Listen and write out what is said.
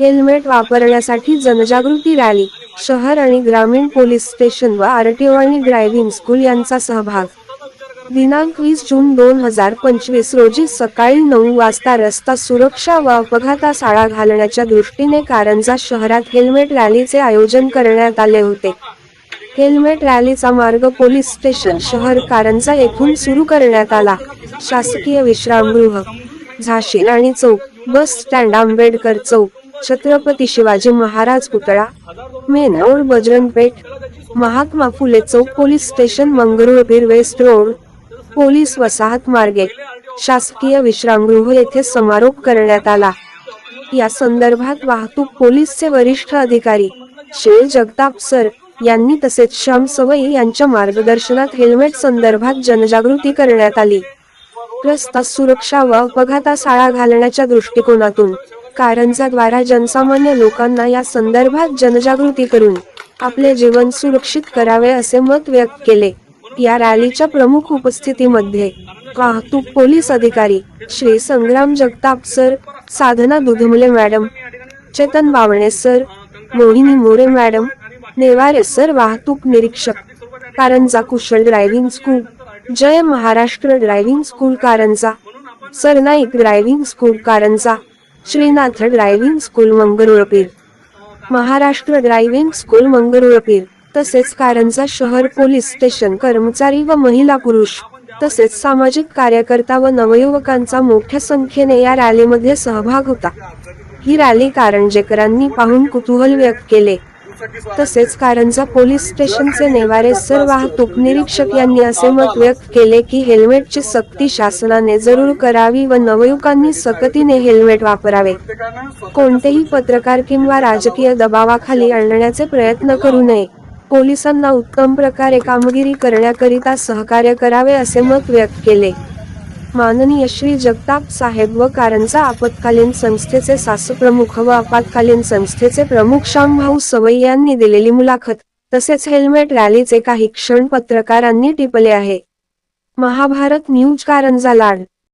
Helmet वापरण्यासाठी जनजागृती rally शहर आणि ग्रामीण पोलीस स्टेशन व आरटीओ आणि ड्रायव्हिंग स्कूल यांचा सहभाग. दिनांक वीस जून दोन हजार पंचवीस रोजी सकाळी नऊ वाजता रस्ता सुरक्षा व अपघातास आळा घालण्याच्या दृष्टीने कारंजा शहरात हेल्मेट रॅलीचे आयोजन करण्यात आले होते. हेल्मेट रॅलीचा मार्ग पोलीस स्टेशन शहर कारंजा येथून सुरू करण्यात आला. शासकीय विश्रामगृह झाशी आणि चौक बस स्टँड आंबेडकर चौक छत्रपती शिवाजी महाराज पुतळा मेन रोड बजरंग पेठ महात्मा फुले चौक police station Mangrulpir west road police वसाहत मार्गे शासकीय विश्रामगृह येथे समारोप करण्यात आला. या संदर्भात वाहतूक पोलीसचे वरिष्ठ अधिकारी श्री जगताप सर यांनी तसेच श्याम सवई यांच्या मार्गदर्शनात हेल्मेट संदर्भात जनजागृती करण्यात आली. रस्ता सुरक्षा व अपघातास आळा घालण्याच्या दृष्टिकोनातून कारंजाद्वारा जनसामान्य लोकांना या संदर्भात जनजागृती करून आपले जीवन सुरक्षित करावे असे मत व्यक्त केले. या रॅलीच्या प्रमुख उपस्थितीमध्ये वाहतूक पोलीस अधिकारी Shri Sangram Jagtap sir Sadhana Dudhmale madam Chetan Bawane sir Mohini More madam Neware sir वाहतूक निरीक्षक Karanja Kushal driving school Jai Maharashtra driving school Karanja Sarnaik driving school Karanja Shrinath driving school Mangrulpir Maharashtra driving school Mangrulpir तसेच कारंजा शहर police station कर्मचारी व महिला पुरुष. तसेच सामाजिक कार्यकर्ता व नवयुवकांचा मोठ्या संख्येने या रॅलीमध्ये सहभाग होता. ही रॅली कारंजेकरांनी पाहून कुतूहल व्यक्त केले. तसेच कारंजा पोलीस स्टेशनचे नेवारे सर वाहतूक निरीक्षक यांनी असे मत व्यक्त केले की हेल्मेटची सक्ती शासनाने जरूर करावी व नवयुवकांनी सक्तीने हेल्मेट वापरावे. कोणतेही पत्रकार किंवा राजकीय दबावाखाली आणण्याचे प्रयत्न करू नये. पोलिसांना उत्तम प्रकारे कामगिरी करण्याकरिता सहकार्य करावे असे मत व्यक्त केले. माननीय श्री जगताप साहेब व कारंजा आपत्कालीन संस्थेचे सासप्रमुख व आपत्कालीन संस्थेचे प्रमुख श्यामभाऊ सवई यांनी दिलेली मुलाखत तसेच हेल्मेट रॅलीचे काही क्षण पत्रकारांनी टिपले आहे. महाभारत न्यूज कारंजा लाड.